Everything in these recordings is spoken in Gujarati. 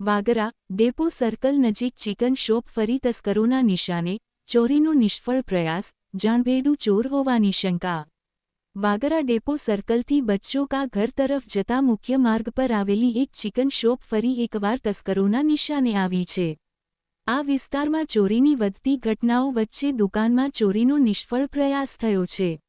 વાગરા, ડેપો સર્કલ નજીક ચિકન શોપ ફરી તસ્કરોના નિશાને, ચોરીનો નિષ્ફળ પ્રયાસ, જાણભેડું ચોર હોવાની શંકા. વાગરા ડેપો સર્કલથી બચ્ચો કા ઘર તરફ જતા મુખ્ય માર્ગ પર આવેલી એક ચિકન શોપ ફરી એકવાર તસ્કરોના નિશાને આવી છે. આ વિસ્તારમાં ચોરીની વધતી ઘટનાઓ વચ્ચે દુકાનમાં ચોરીનો નિષ્ફળ પ્રયાસ થયો છે.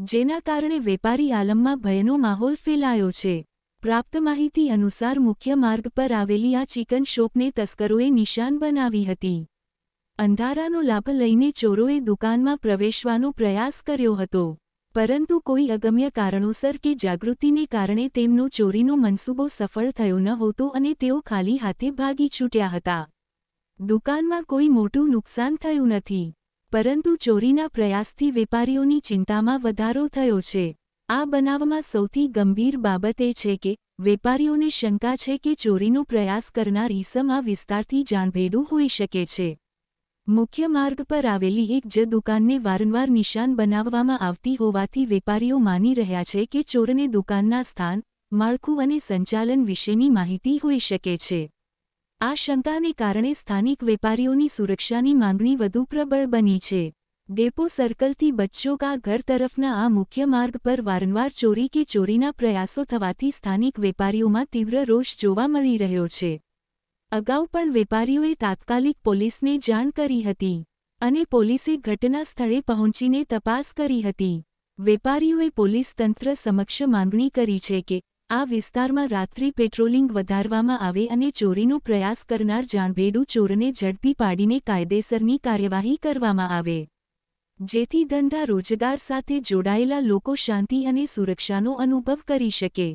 જેના કારણે વેપારી આલમમાં ભયનો માહોલ ફેલાયો છે. પ્રાપ્ત માહિતી અનુસાર મુખ્ય માર્ગ પર આવેલી આ ચિકન શોપને તસ્કરોએ નિશાન બનાવી હતી. અંધારાનો લાભ લઈને ચોરોએ દુકાનમાં પ્રવેશવાનો પ્રયાસ કર્યો હતો. પરંતુ કોઈ અગમ્ય કારણોસર કે જાગૃતિને કારણે તેમનો ચોરીનો મનસૂબો સફળ થયો ન હોતો અને તેઓ ખાલી હાથે ભાગી છૂટ્યા હતા. દુકાનમાં કોઈ મોટું નુકસાન થયું નથી. પરંતુ ચોરીના પ્રયાસથી વેપારીઓની ચિંતામાં વધારો થયો છે. આ બનાવમાં સૌથી ગંભીર બાબત એ છે કે, વેપારીઓને શંકા છે કે ચોરીનો પ્રયાસ કરનાર ઈસમ આ વિસ્તારથી જાણભેડું હોઈ શકે છે. મુખ્ય માર્ગ પર આવેલી એક જ દુકાનને વારંવાર નિશાન બનાવવામાં આવતી હોવાથી વેપારીઓ માની રહ્યા છે કે ચોરને દુકાનના સ્થાન, માળખું અને સંચાલન વિશેની માહિતી હોઈ શકે છે. આ શંકાને કારણે સ્થાનિક વેપારીઓની સુરક્ષાની માંગણી વધુ પ્રબળ બની છે. ડેપો સર્કલથી બચ્ચો કા ઘર તરફના આ મુખ્ય માર્ગ પર વારંવાર ચોરી કે ચોરીના પ્રયાસો થવાથી સ્થાનિક વેપારીઓમાં તીવ્ર રોષ જોવા મળી રહ્યો છે. અગાઉ પણ વેપારીઓએ તાત્કાલિક પોલીસને જાણ કરી હતી અને પોલીસે ઘટના સ્થળે પહોંચીને તપાસ કરી હતી. વેપારીઓએ પોલીસ તંત્ર સમક્ષ માંગણી કરી છે કે આ વિસ્તારમાં રાત્રિ પેટ્રોલિંગ વધારવામાં આવે અને ચોરીનો પ્રયાસ કરનાર જાણભેડુ ચોરને ઝડપી પાડીને કાયદેસરની કાર્યવાહી કરવામાં આવે. જેથી ધંધા રોજગાર સાથે જોડાયેલા લોકો શાંતિ અને સુરક્ષાનો અનુભવ કરી શકે.